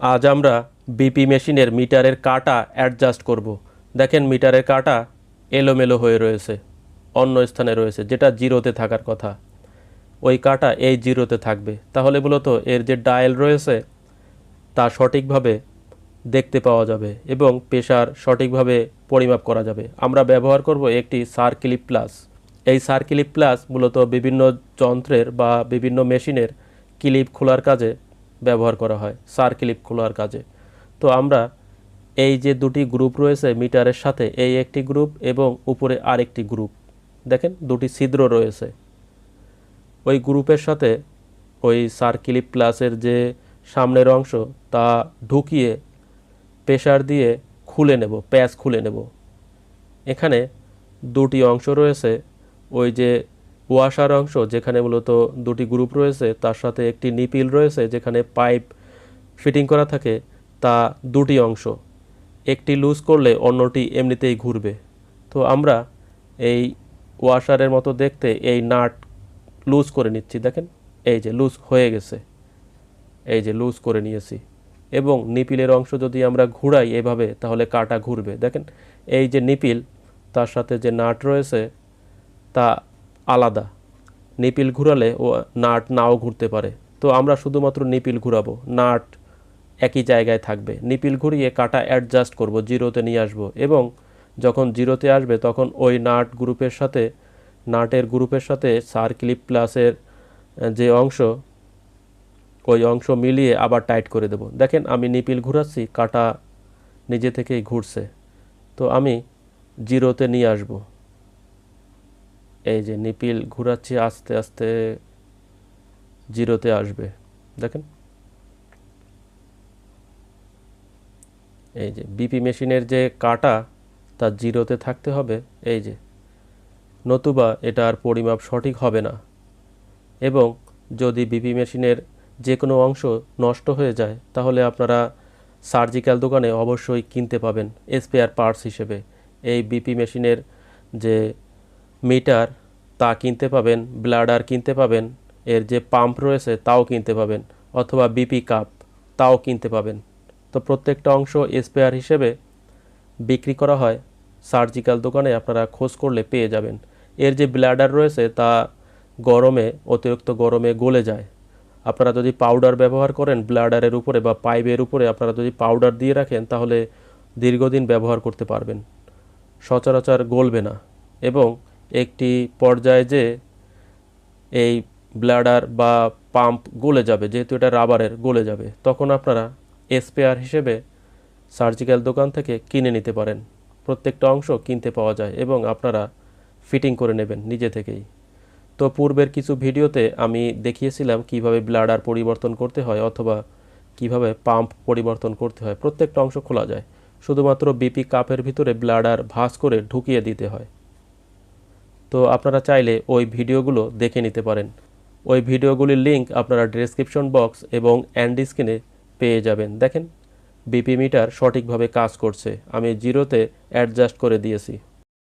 আজ আমরা বিপি মেশিনের মিটারের কাটা অ্যাডজাস্ট করব। দেখেন মিটারের কাটা এলোমেলো হয়ে রয়েছে, অন্য স্থানে রয়েছে, যেটা জিরোতে থাকার কথা। ওই কাটা এই জিরোতে থাকবে। তাহলে মূলত এর যে ডায়াল রয়েছে, তা সঠিকভাবে দেখতে পাওয়া যাবে এবং প্রেশার সঠিকভাবে পরিমাপ করা যাবে। আমরা ব্যবহার করব একটি সার্কিলিপ প্লাস এই সার্কিলিপ প্লাস মূলত বিভিন্ন যন্ত্রের বা বিভিন্ন মেশিনের ক্লিপ খোলার কাজে ব্যবহার করা হয় সার্কিলিপ খোলার কাজে। তো আমরা এই যে দুটি গ্রুপ রয়েছে মিটারের সাথে, এই একটি গ্রুপ এবং উপরে আরেকটি গ্রুপ দেখেন দুটি ছিদ্র রয়েছে। ওই গ্রুপের সাথে ওই সার্কিলিপ প্লাসের যে সামনের অংশ, তা ঢুকিয়ে প্রেশার দিয়ে খুলে নেব প্যাচ খুলে নেব। এখানে দুটি অংশ রয়েছে, ওই যে ওয়াশার অংশ যেখানে মূলত দুটি গ্রুপ রয়েছে, তার সাথে একটি নিপিল রয়েছে যেখানে পাইপ ফিটিং করা থাকে, তা দুটি অংশ। একটি লুজ করলে অন্যটি এমনিতেই ঘুরবে। তো আমরা এই ওয়াশারের মতো দেখতে এই নাট লুজ করে নিচ্ছি। দেখেন, এই যে লুজ হয়ে গেছে। এই যে লুজ করে নিয়েছি। এবং নিপিলের অংশ যদি আমরা ঘুরাই এভাবে, তাহলে কাটা ঘুরবে। দেখেন, এই যে নিপিল, তার সাথে যে নাট রয়েছে, তা আলাদা। নিপিল ঘুরালে ও নাট নাও ঘুরতে পারে। তো আমরা শুধুমাত্র নিপিল ঘুরাবো। নাট একই জায়গায় থাকবে। নিপিল ঘুরিয়ে কাটা অ্যাডজাস্ট করব, জিরোতে নিয়ে আসব এবং যখন জিরোতে আসবে তখন ওই নাট গ্রুপের সাথে, নাটের গ্রুপের সাথে সার্কিলিপ প্লাসের যে অংশ, ওই অংশ মিলিয়ে আবার টাইট করে দেব। দেখেন আমি নিপিল ঘুরাচ্ছি, কাটা নিজে থেকেই ঘুরছে। তো আমি জিরোতে নিয়ে আসব। এই যে নিপিল ঘুরাচ্ছি আস্তে আস্তে জিরোতে আসবে। দেখেন। এই যে বিপি মেশিনের যে কাটা, তা জিরোতে থাকতে হবে। এই যে নতুবা এটার পরিমাপ সঠিক হবে না। এবং যদি বিপি মেশিনের যে কোনো অংশ নষ্ট হয়ে যায়, তাহলে আপনারা সার্জিক্যাল দোকানে অবশ্যই কিনতে পাবেন স্পেয়ার পার্টস হিসেবে। এই বিপি মেশিনের যে মিটার, তা কিনতে পাবেন, ব্লাডার কিনতে পাবেন, এর যে পাম্প রয়েছে তাও কিনতে পাবেন, অথবা বিপি কাপ তাও কিনতে পাবেন। তো প্রত্যেকটা অংশ স্পেয়ার হিসেবে বিক্রি করা হয়, সার্জিক্যাল দোকানে আপনারা খোঁজ করলে পেয়ে যাবেন। এর যে ব্লাডার রয়েছে তা গরমে, অতিরিক্ত গরমে গলে যায়। আপনারা যদি পাউডার ব্যবহার করেন ব্লাডারের উপরে বা পাইপের উপরে আপনারা যদি পাউডার দিয়ে রাখেন, তাহলে দীর্ঘদিন ব্যবহার করতে পারবেন। সচরাচর গলবে না এবং একটি পর্যায়ে যে এই ব্লাডার বা পাম্প গলে যাবে, যেহেতু এটা রাবারের গলে যাবে, তখন আপনারা স্পেয়ার হিসেবে সার্জিক্যাল দোকান থেকে কিনে নিতে পারেন। প্রত্যেকটা অংশ কিনতে পাওয়া যায় এবং আপনারা ফিটিং করে নেবেন নিজে থেকেই। তো পূর্বের কিছু ভিডিওতে আমি দেখিয়েছিলাম কীভাবে ব্লাডার পরিবর্তন করতে হয় অথবা কীভাবে পাম্প পরিবর্তন করতে হয়। প্রত্যেকটা অংশ খোলা যায়। শুধুমাত্র বিপি কাপের ভিতরে ব্লাডার ভাঁজ করে ঢুকিয়ে দিতে হয়। তো আপনারা চাইলে ওই ভিডিওগুলো দেখে নিতে পারেন। ওই ভিডিওগুলির লিঙ্ক আপনারা ডেসক্রিপশন বক্স এবং অ্যান্ড স্ক্রিনে পেয়ে যাবেন। দেখেন, বিপি মিটার সঠিকভাবে কাজ করছে। আমি জিরোতে অ্যাডজাস্ট করে দিয়েছি।